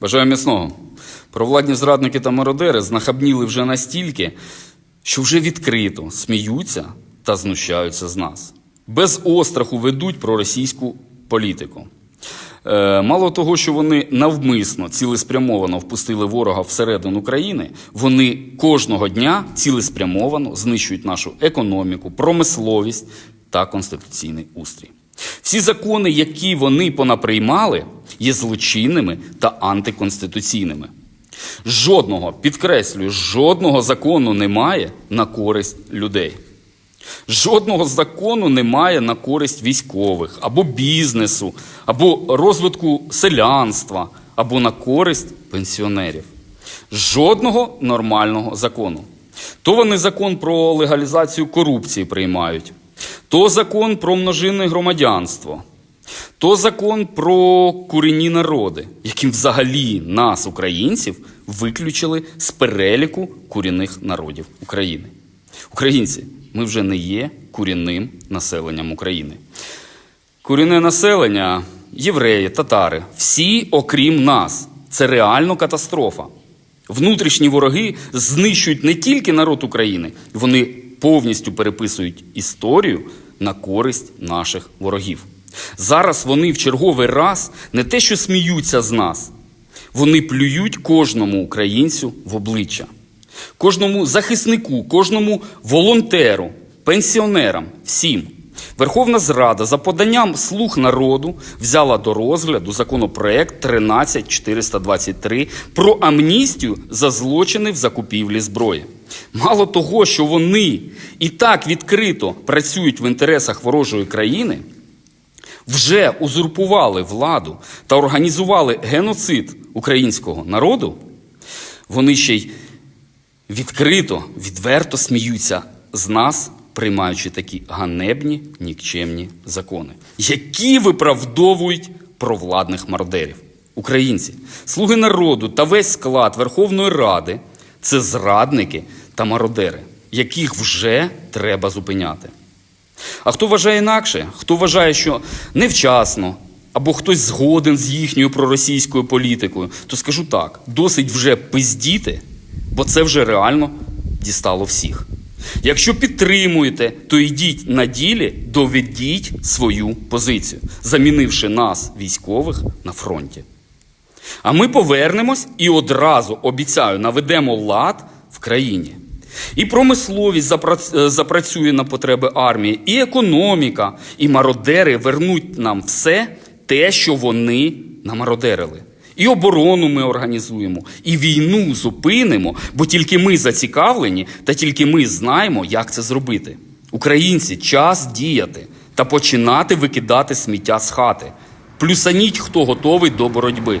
Бажаю міцного. Провладні зрадники та мародери знахабніли вже настільки, що вже відкрито сміються та знущаються з нас. Без остраху ведуть проросійську політику. Е, Мало того, що вони навмисно цілеспрямовано впустили ворога всередину країни, вони кожного дня цілеспрямовано знищують нашу економіку, промисловість та конституційний устрій. Всі закони, які вони понаприймали, є злочинними та антиконституційними. Жодного, підкреслюю, жодного закону немає на користь людей. Жодного закону немає на користь військових або бізнесу, або розвитку селянства, або на користь пенсіонерів. Жодного нормального закону. То вони закон про легалізацію корупції приймають, то закон про множинне громадянство, то закон про корінні народи, яким взагалі нас, українців, виключили з переліку корінних народів України. Українці, ми вже не є корінним населенням України. Корінне населення, євреї, татари, всі, окрім нас, це реально катастрофа. Внутрішні вороги знищують не тільки народ України, вони повністю переписують історію на користь наших ворогів. Зараз вони в черговий раз не те, що сміються з нас, вони плюють кожному українцю в обличчя, кожному захиснику, кожному волонтеру, пенсіонерам, всім. Верховна Зрада за поданням слуг народу взяла до розгляду законопроект 13423 про амністію за злочини в закупівлі зброї. Мало того, що вони і так відкрито працюють в інтересах ворожої країни, вже узурпували владу та організували геноцид українського народу, вони ще й відкрито, відверто сміються з нас, приймаючи такі ганебні, нікчемні закони, які виправдовують провладних мародерів. Українці, слуги народу та весь склад Верховної Ради це зрадники та мародери, яких вже треба зупиняти. А хто вважає інакше, хто вважає, що невчасно або хтось згоден з їхньою проросійською політикою, то скажу так: досить вже пиздіти, бо це вже реально дістало всіх. Якщо підтримуєте, то йдіть на ділі, доведіть свою позицію, замінивши нас, військових, на фронті. А ми повернемось і одразу обіцяю, наведемо лад в країні. І промисловість е, запрацює на потреби армії, і економіка, і мародери вернуть нам все те, що вони намародерили. І оборону ми організуємо, і війну зупинимо, бо тільки ми зацікавлені, та тільки ми знаємо, як це зробити. Українці, час діяти та починати викидати сміття з хати. Плюсаніть, хто готовий до боротьби.